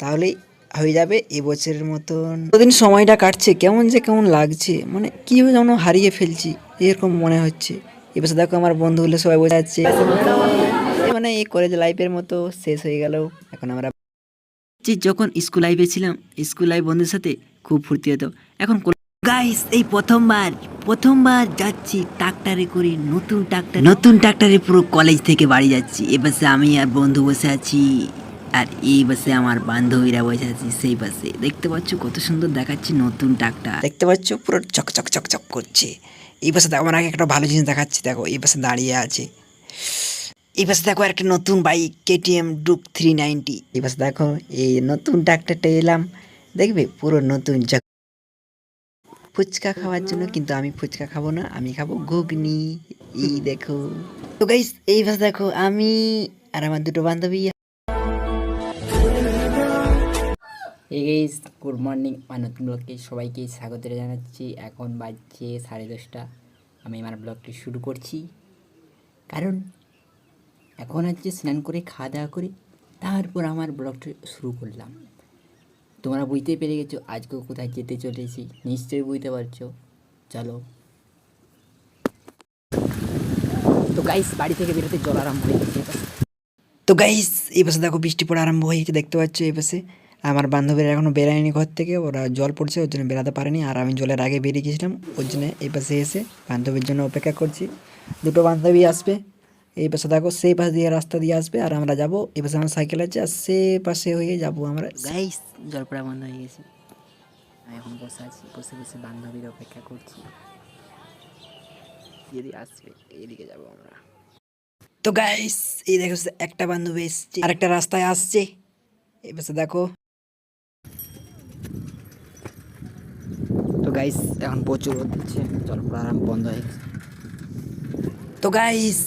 তাহলেই হয়ে যাবে এবছরের মতন। কতদিন সময়টা কাটছে, কেমন যে কেমন লাগছে মানে কীভাবে যেন হারিয়ে ফেলছি, এরকম মনে হচ্ছে। এবছর দেখো আমার বন্ধুগুলো সবাই বসে যাচ্ছে মানে এই কলেজ লাইফের মতো শেষ হয়ে গেল। এখন আমরা যে যখন স্কুল লাইফে ছিলাম স্কুল লাইফ বন্ধুর সাথে খুব ফুর্তি হতো। এখন গাইস এই প্রথমবার প্রথমবার যাচ্ছি ট্রাক্টারে করে নতুন ট্রাক্টার নতুন ট্রাক্টারে পুরো কলেজ থেকে বাড়ি যাচ্ছি। এ বাসে আমি আর বন্ধু বসে আছি। আর এই বাসে আমার বান্ধবীরা বসে আছি, সেই বাসে। দেখতে পাচ্ছ কত সুন্দর দেখাচ্ছে নতুন ট্রাক্টার দেখতে পাচ্ছ পুরো চক চক চক চক করছে। এই বাসে দেখো, আমার আগে একটা ভালো জিনিস দেখাচ্ছে, দেখো, এই বাসে দাঁড়িয়ে আছে। এই পাশে দেখো একটা নতুন bike KTM Duke three ninety এই পাশে দেখো, এই নতুন ট্রাক্টরটা এলাম। দেখবে, পুরো নতুন ফুচকা খাওয়ার জন্য কিন্তু আমি ফুচকা খাব না, আমি খাব ঘুগনি। এই দেখো। তো গাইস এই পাশে দেখো, আমি আর আমার দুটো বান্ধবী এই গেইস গুড মর্নিং আমার নতুন ব্লগকে সবাইকে স্বাগত জানাচ্ছি। এখন বাজছে সাড়ে দশটা। আমি আমার ব্লগটি শুরু করছি। কারণ এখন আজকে স্নান করে খাওয়া দাওয়া করে, তারপর আমার ব্লগটি শুরু করলাম। তোমরা বুঝতে পেরে গেছো, আজকে কোথায় যেতে চলেছি। নিশ্চয়ই বুঝতে পারছ। চলো। তো গাইস বাড়ি থেকে বেরোতে জল আরম্ভ হয়ে গেছে। তো গাইস এই পাশে দেখো বৃষ্টি পড়া আরম্ভ হয়ে গেছে, দেখতে পাচ্ছ এই পাশে। আমার বান্ধবীরা এখনও বেরায়নি ঘর থেকে ওরা জল পড়ছে ওর জন্য বেরাতে পারেনি। আর আমি জলের আগে বেরিয়ে গেছিলাম ওর জন্য এই পাশে এসে বান্ধবীর জন্য অপেক্ষা করছি। দুটো বান্ধবী আসবে এই পাশে দেখো সেই পাশ দিয়ে রাস্তা দিয়ে আসবে আর আমরা যাব এই পাশে আমার সাইকেল আছে আর সে পাশে হয়ে যাব আমরা। গাইস জল পড়া বন্ধ হয়ে গেছে। আমি এখন বসে আছি বসে বসে বান্ধবীর অপেক্ষা করছি। যদি আসবে এদিকে যাব আমরা। তো গাইস এই দেখো একটা বান্ধবী এসছে আরেকটা রাস্তায় আসছে। এই পাশে দেখো গাইস এখন প্রচুর রোদ দিচ্ছে। জল পড়া আরম্ভ বন্ধ হয়ে গেছে। তো গাইস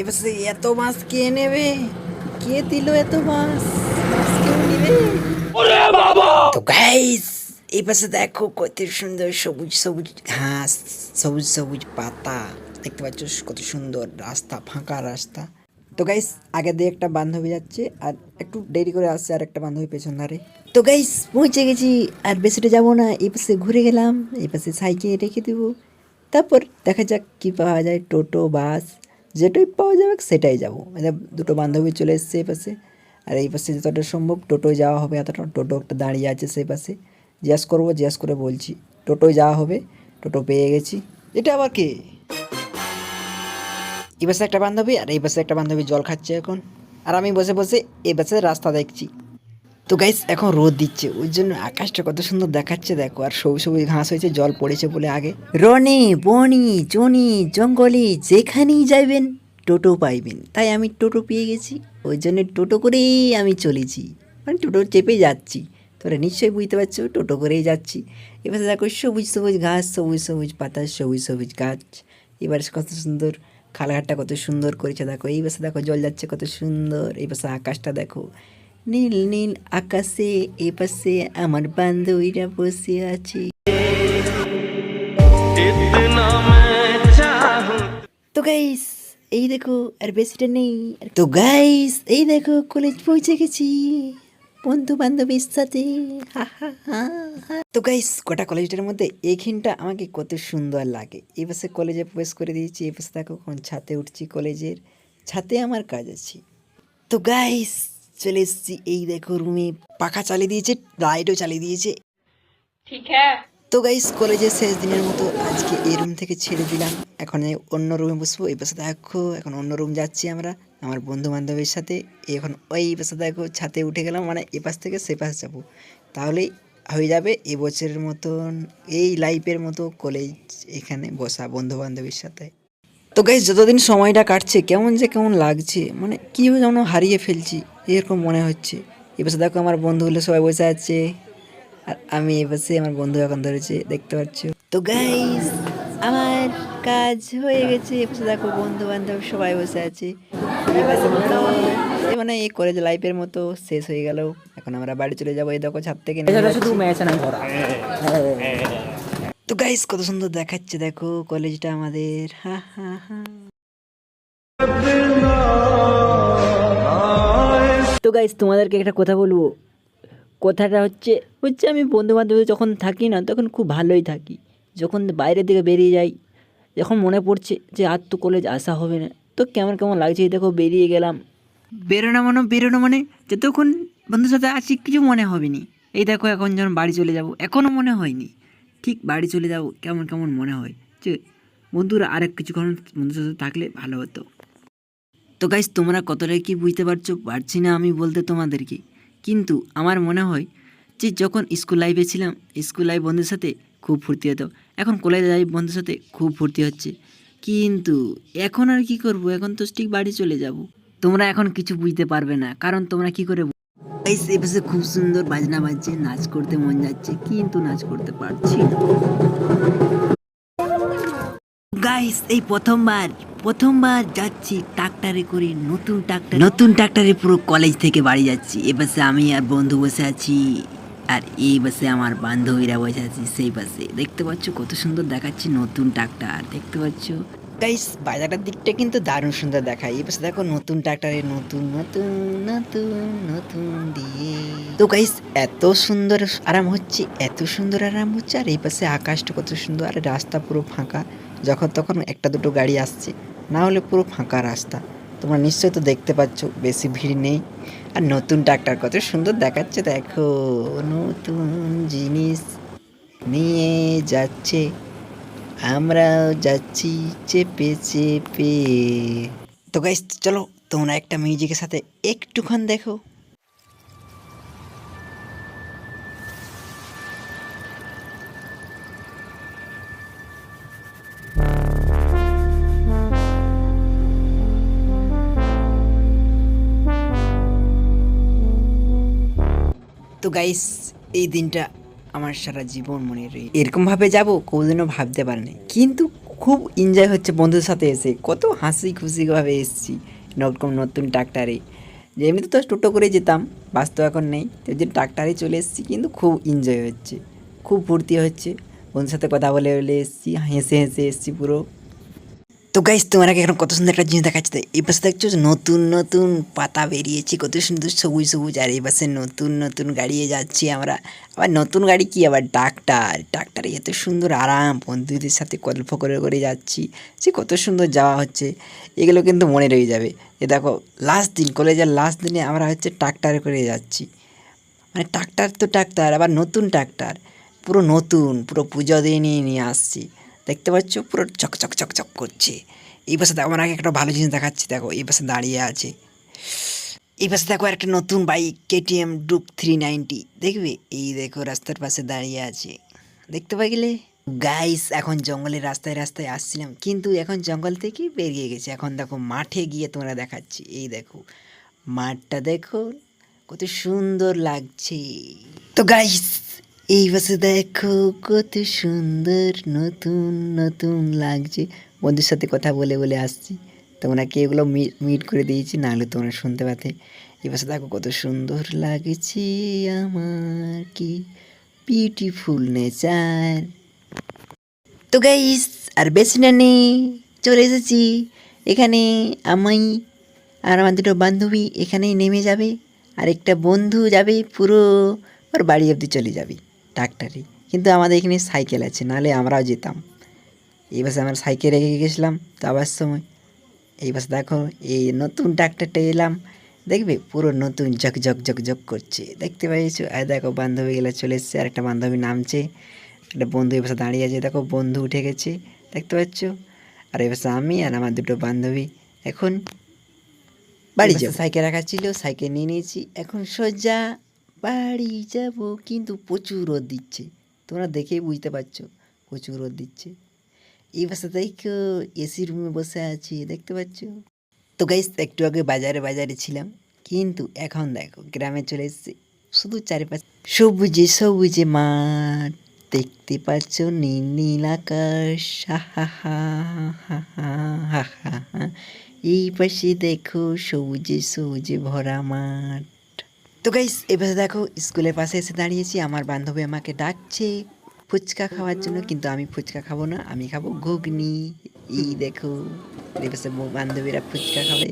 এবার এত মাছ কে নেবে? কে দিল এত মাছ? মাছ কেউ নেবে? তো গাইস এই পাশে দেখো কত সুন্দর সবুজ সবুজ ঘাস সবুজ সবুজ পাতা। দেখতে পাচ্ছ কত সুন্দর রাস্তা ফাঁকা রাস্তা। তো গাইস আগে দিয়ে একটা বান্ধবী যাচ্ছে আর একটু দেরি করে আসছে আর একটা বান্ধবী পেছন ধারে। তো গাইস পৌঁছে গেছি আর বেশিটা যাব না, এই পাশে ঘুরে গেলাম, এই পাশে সাইকেল রেখে দেবো। তারপর দেখা যাক কি পাওয়া যায়, টোটো, বাস, যেটাই পাওয়া যাবে সেটাই যাব। মানে দুটো বান্ধবী চলে এসছে এই পাশে। আর এই পাশে যতটা সম্ভব টোটোয় যাওয়া হবে, এতটা টোটো একটা দাঁড়িয়ে আছে সেই পাশে। জিজ্ঞাস করব, জিজ্ঞাস করে বলছি, টোটোয় যাওয়া হবে, টোটো পেয়ে গেছি। এটা আবার কে? এই পাশে একটা বান্ধবী আর এই পাশে একটা বান্ধবী জল খাচ্ছে এখন। আর আমি বসে বসে এই পাশে রাস্তা দেখছি। তো গাইস এখন রোদ দিচ্ছে। ওই জন্য আকাশটা কত সুন্দর দেখাচ্ছে, দেখো। আর সবুজ সবুজ ঘাস হয়েছে, জল পড়েছে বলে আগে। রনে, বনি জনি জঙ্গলে, যেখানেই যাইবেন, টোটো পাইবেন। তাই আমি টোটো পেয়ে গেছি। ওই জন্য টোটো করেই আমি চলেছি। মানে টোটো চেপে যাচ্ছি। তোরা নিশ্চয়ই বুঝতে পারছ, টোটো করেই যাচ্ছি। এবার দেখো সবুজ সবুজ ঘাস, সবুজ সবুজ পাতা, সবুজ সবুজ গাছ। এবার কত সুন্দর খালাঘাটটা কত সুন্দর করেছে দেখো। এই পাশে দেখো জল যাচ্ছে কত সুন্দর। এই পাশে আকাশটা দেখো। নীল নীল আকাশে এ পাশে আমার বান্ধবীরা বসে আছে। তো গাইস এই দেখো আর বেশিটা নেই। তো গাইস এই দেখো কলেজ পৌঁছে গেছি। বন্ধু বান্ধবীর সাথে হা হা হা হা। তো গাইস গোটা কলেজটার মধ্যে এখানটা আমাকে কত সুন্দর লাগে। এবছর কলেজে প্রবেশ করে দিয়েছি এবছর দেখো কোন ছাতে উঠছি কলেজের ছাতে আমার কাজ আছে। তো গাইস চলে এসেছি এই দেখো রুমে পাখা চালিয়ে দিয়েছে লাইটও চালিয়ে দিয়েছে। ঠিক হ্যাঁ। তো গাইস কলেজের শেষ দিনের মতো আজকে এই রুম থেকে ছেড়ে দিলাম। এখন অন্য রুমে বসবো এই পাশে দেখো এখন অন্য রুম যাচ্ছি আমরা। আমার বন্ধু বান্ধবের সাথে, এখন ওই পাশে দেখো ছাতে উঠে গেলাম মানে এ পাশ থেকে সে পাশে যাব। তাহলেই হয়ে যাবে এবছরের মতন এই লাইফের মতো কলেজ এখানে বসা বন্ধু বান্ধবীর সাথে। তো গাইস যতদিন সময়টা কাটছে, কেমন যে কেমন লাগছে মানে কীভাবে যেন হারিয়ে ফেলছি, এরকম মনে হচ্ছে। এবার দেখো আমার বন্ধুগুলো সবাই বসে আছে, আর আমি এপাশে আমার বন্ধু এখন ধরেছে, দেখতে পাচ্ছ? তো গাইস আমার কাজ হয়ে গেছে এপাশে দেখো বন্ধু বান্ধব সবাই বসে আছে। মানে এই কলেজ লাইফের মতো শেষ হয়ে গেল। এখন আমরা বাড়ি চলে যাব এই দেখো ছাদ থেকে। শুধু ম্যাচ না ধরা তো গাইস কত সুন্দর দেখাচ্ছে দেখো কলেজটা আমাদের। হা হা হা। তো গাইস তোমাদেরকে একটা কথা বলব। কথাটা হচ্ছে হচ্ছে আমি বন্ধু বান্ধব যখন থাকি না তখন খুব ভালোই থাকি। যখন বাইরের দিকে বেরিয়ে যাই, যখন মনে পড়ছে যে আর তো কলেজ আসা হবে না, তো কেমন কেমন লাগছে দেখো বেরিয়ে গেলাম। বেরোনো মানে বেরোনো মানে যতক্ষণ বন্ধুর সাথে আছি কিছু মনে হবে নি। এই দেখো এখন যখন বাড়ি চলে যাব এখনও মনে হয়নি। ঠিক বাড়ি চলে যাব, কেমন কেমন মনে হয়। যে বন্ধুরা আরেক কিছুক্ষণ বন্ধুর সাথে থাকলে ভালো হতো। তো গাইস তোমরা কতটা কি বুঝতে পারছ? পারছি না আমি বলতে তোমাদেরকে। কিন্তু আমার মনে হয় যে যখন স্কুল লাইফে ছিলাম স্কুল লাইফ বন্ধুর সাথে খুব ফুর্তি হতো। এখন কলেজে লাইফ বন্ধুর সাথে খুব ফুর্তি হচ্ছে। কিন্তু এখন আর কি করব? এখন তো ঠিক বাড়ি চলে যাব। তোমরা এখন কিছু বুঝতে পারবে না, কারণ তোমরা কি করে গাইস খুব সুন্দর বাজনা বাজছে, নাচ করতে মন যাচ্ছে, কিন্তু নাচ করতে পারছি না। গাইস এই প্রথমবার প্রথমবার যাচ্ছি ট্রাক্টারে করে নতুন ট্রাক্টর। নতুন ট্রাক্টারে পুরো কলেজ থেকে বাড়ি যাচ্ছি। এ পাশে আমি আর বন্ধু বসে আছি। আর এই পাশে আমার বান্ধবীরা বসে আছি, সেই পাশে দেখতে পাচ্ছ কত সুন্দর দেখাচ্ছি নতুন ট্রাক্টার, দেখতে পাচ্ছ? গাইস বাজারের দিকটা কিন্তু দারুণ সুন্দর দেখায়। এই পাশে দেখো নতুন ট্রাক্টারে নতুন নতুন নতুন নতুন দিয়ে। তো গাইস এত সুন্দর আরাম হচ্ছে, এত সুন্দর আরাম হচ্ছে, আর এই পাশে আকাশটা কত সুন্দর, আর রাস্তা পুরো ফাঁকা। যখন তখন একটা দুটো গাড়ি আসছে, না হলে পুরো ফাঁকা রাস্তা। তোমরা নিশ্চয়ই তো দেখতে পাচ্ছ, বেশি ভিড় নেই। আর নতুন ট্রাক্টর কত সুন্দর দেখাচ্ছে, দেখো, নতুন জিনিস নিয়ে যাচ্ছে, আমরাও যাচ্ছি চেপে চেপে। তো গাইস চলো তোমরা একটা মিউজিকের সাথে একটুখান দেখো। গাইস এই দিনটা আমার সারা জীবন মনে রয়ে এরকম ভাবে যাব, কোনোদিনও ভাবতে পারিনি। কিন্তু খুব এনজয় হচ্ছে বন্ধুদের সাথে এসে। কত হাসি খুশি ভাবে এসেছি নরকম নতুন ট্রাক্টারে যে এমনিতে তো টোটো করে যেতাম, বাস তো এখন নেই। তো যে ট্রাক্টারে চলে এসেছি, কিন্তু খুব এনজয় হচ্ছে। খুব ফুর্তি হচ্ছে। বন্ধুর সাথে কথা বলে বলে এসেছি, হেসে হেসে এসেছি পুরো। তো গাইস তোমাকে এখন কত সুন্দর একটা জিনিস দেখাচ্ছে এই পাশে দেখছ নতুন নতুন পাতা বেরিয়েছে কত সুন্দর সবুজ সবুজ আর এই পাশে নতুন নতুন গাড়িয়ে যাচ্ছি আমরা আবার নতুন গাড়ি কি আবার ডাক্তার ডাক্তারে এত সুন্দর আরাম বন্ধুদের সাথে গল্প করে করে যাচ্ছি সে কত সুন্দর যাওয়া হচ্ছে এগুলো কিন্তু মনে রয়ে যাবে এ দেখো লাস্ট দিন কলেজের লাস্ট দিনে আমরা হচ্ছে ট্রাক্টারে করে যাচ্ছি মানে ট্রাক্টার তো ট্রাক্টার আবার নতুন ট্রাক্টার পুরো নতুন পুরো পুজো দিয়ে নিয়ে নিয়ে আসছি দেখতে পাচ্ছ? পুরো চক চক চক চক করছে। এই পাশে আমার আগে একটা ভালো জিনিস দেখাচ্ছি, দেখো, এই পাশে দাঁড়িয়ে আছে। এই পাশে দেখো একটা নতুন bike KTM Duke three ninety দেখবে? এই দেখো, রাস্তার পাশে দাঁড়িয়ে আছে। দেখতে পাই গেলে গাইস এখন জঙ্গলের রাস্তায় রাস্তায় আসছিলাম, কিন্তু এখন জঙ্গল থেকে বেরিয়ে গেছে। এখন দেখো, মাঠে গিয়ে তোমরা দেখাচ্ছি। এই দেখো, মাঠটা দেখো, কত সুন্দর লাগছে। তো গাইস এই পাশে দেখো কত সুন্দর নতুন নতুন লাগছে। বন্ধুর সাথে কথা বলে বলে আসছি। তোমরা কি এগুলো মিট করে দিয়েছি? নাহলে তোমরা শুনতে পাতে। এই পাশে দেখো কত সুন্দর লাগছে আমার কি বিউটিফুল নেচার তো গাইস আর বেশি না নেই, চলে এসেছি। এখানে আমি আর আমার দুটো বান্ধবী এখানেই নেমে যাবে। আর একটা বন্ধু যাবে পুরো, ওর বাড়ি অবধি চলে যাবে। ট্রাক্টারে কিন্তু আমাদের এখানে সাইকেল আছে নাহলে আমরাও যেতাম। এই বাসে আমরা সাইকেল রেখে গেছিলাম তো আবার সময়। এই বাসে দেখো এই নতুন ট্রাক্টারটা এলাম। দেখবে পুরো নতুন ঝক ঝক ঝক ঝক করছে। দেখতে পাইছো? আর দেখো বান্ধবী গেলে চলে এসছে। আর একটা বান্ধবী নামছে। একটা বন্ধু এই পাশে দাঁড়িয়ে আছে। দেখো বন্ধু উঠে গেছে। দেখতে পাচ্ছ? আর এই পাশে আমি আর আমার দুটো বান্ধবী এখন বাড়ি যাব। সাইকেল রাখা ছিল সাইকেল নিয়ে নিয়েছি। এখন সোজা বাড়ি যাব কিন্তু প্রচুর রোদ দিচ্ছে। তোমরা দেখেই বুঝতে পারছ, প্রচুর রোদ দিচ্ছে। এই বাসা দেখো এসি রুমে বসে আছি, দেখতে পাচ্ছ? তো গাইস একটু আগে বাজারে বাজারে ছিলাম, কিন্তু এখন দেখো, গ্রামে চলে এসেছি। শুধু চারিপাশে সবুজে সবুজে মাঠ, দেখতে পাচ্ছ নীল নীল আকাশ হা হা হা। এই পাশে দেখো সবুজে সবুজে ভরা মাঠ। তো গাইস এবারে দেখো, স্কুলের পাশে এসে দাঁড়িয়েছি। আমার বান্ধবী আমাকে ডাকছে ফুচকা খাওয়ার জন্য, কিন্তু আমি ফুচকা খাব না, আমি খাব ঘুগনি। ই দেখো এপাশে বান্ধবীরা ফুচকা খাবে।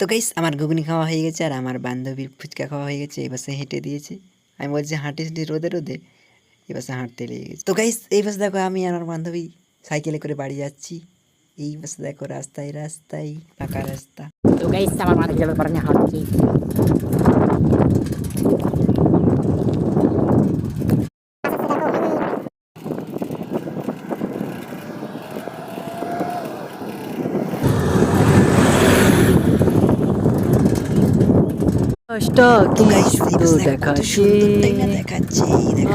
তো গাইস আমার ঘুগনি খাওয়া হয়ে গেছে, আর আমার বান্ধবীর ফুচকা খাওয়া হয়ে গেছে এপাশে হেঁটে দিয়েছে। আমি বলছি হাঁটিস রোদে রোদে? বাসে হাঁটতে লেগে গেছে। তো গাইস এই দেখো, আমি আমার বান্ধবী সাইকেলে করে বাড়ি যাচ্ছি। এই বাসে দেখো, রাস্তায় রাস্তায়, ফাঁকা রাস্তা। তো গাইস আমার জল পরে হাঁটছি। তো গাইস এই বাসে দেখো সুন্দর দেখাচ্ছে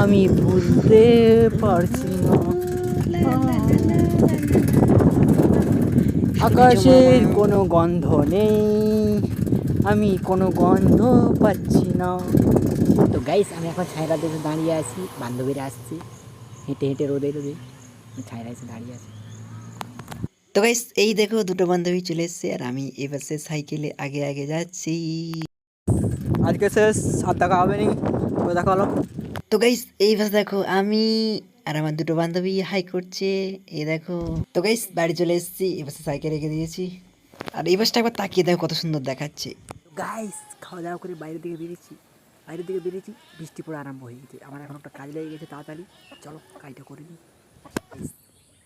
আমি বুঝতে পারছি না। আকাশের কোনো গন্ধ নেই। আমি কোনো গন্ধ পাচ্ছি না। তো গাইস আমি এখন ছায়রা দেশে দাঁড়িয়ে আছি বান্ধবীরা আসছে। হেঁটে হেঁটে রোদে রোদে ছায়রা এসে দাঁড়িয়ে আছি। তো গাইস এই দেখো দুটো বান্ধবী চলে এসছে আর আমি এবার সাইকেলে আগে আগে যাচ্ছি। আজকে শেষ আর দেখা হবে নি। দেখা হলো। তো গাইস এই বাস দেখো আমি আর আমার দুটো বান্ধবী হাই করছে। এই দেখো তো গাইস বাড়ি চলে এসেছি এই বাসে সাইকেল রেখে দিয়েছি। আর এই বাসটা একবার তাকিয়ে দেখো কত সুন্দর দেখাচ্ছে। গাইস খাওয়া দাওয়া করে বাইরের দিকে বেরিয়েছি। বাইরের দিকে বেরিয়েছি বৃষ্টি পড়া আরম্ভ হয়ে গেছে। আমার এখন একটা কাজ লেগে গেছে তাড়াতাড়ি। চলো কাজটা করে নিই।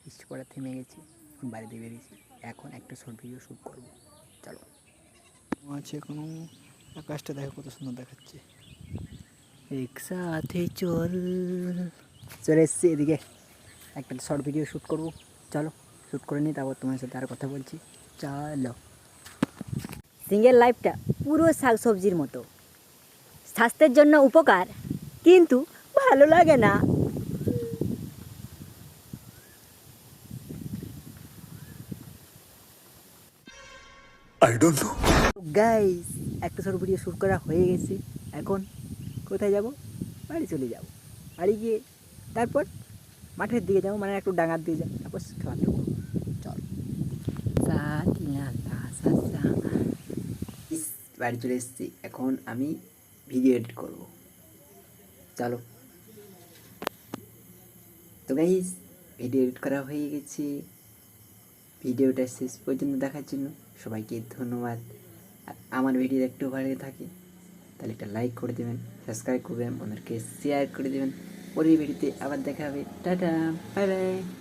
বৃষ্টি পড়া থেমে গেছি এখন বাইরে দিকে বেরিয়েছি। এখন একটা শর্ট ভিডিও শ্যুট করব। চলো। আছে কোনো আকাশটা দেখো কত সুন্দর দেখাচ্ছে। একসাথে চল। চলে এসছি এদিকে। একটা শর্ট ভিডিও শ্যুট করব। চলো শ্যুট করে নিই তারপর তোমার সাথে আর কথা বলছি। চলো। সিঙ্গেল লাইফটা পুরো শাকসবজির মতো। স্বাস্থ্যের জন্য উপকার কিন্তু ভালো লাগে না। গাইস একটা শর্ট ভিডিও শ্যুট করা হয়ে গেছে। এখন কোথায় যাব? বাড়ি চলে যাব। বাড়ি গিয়ে তারপর মাঠের দিকে যাব মানে একটু ডাঙার দিকে যাব, তারপর খেলা দেবো চল। বাড়ি চলে এসেছি। এখন আমি ভিডিও এডিট করব। চলো। তো গাইস ভিডিও এডিট করা হয়ে গেছে। ভিডিওটা শেষ পর্যন্ত দেখার জন্য সবাইকে ধন্যবাদ। আমার ভিডিও একটু ভালো থাকে, তাহলে একটা লাইক করে দেবেন সাবস্ক্রাইব করবেন, বন্ধুদেরকে শেয়ার করে দেবেন। পরের ভিডিওতে আবার দেখা হবে। Tata bye bye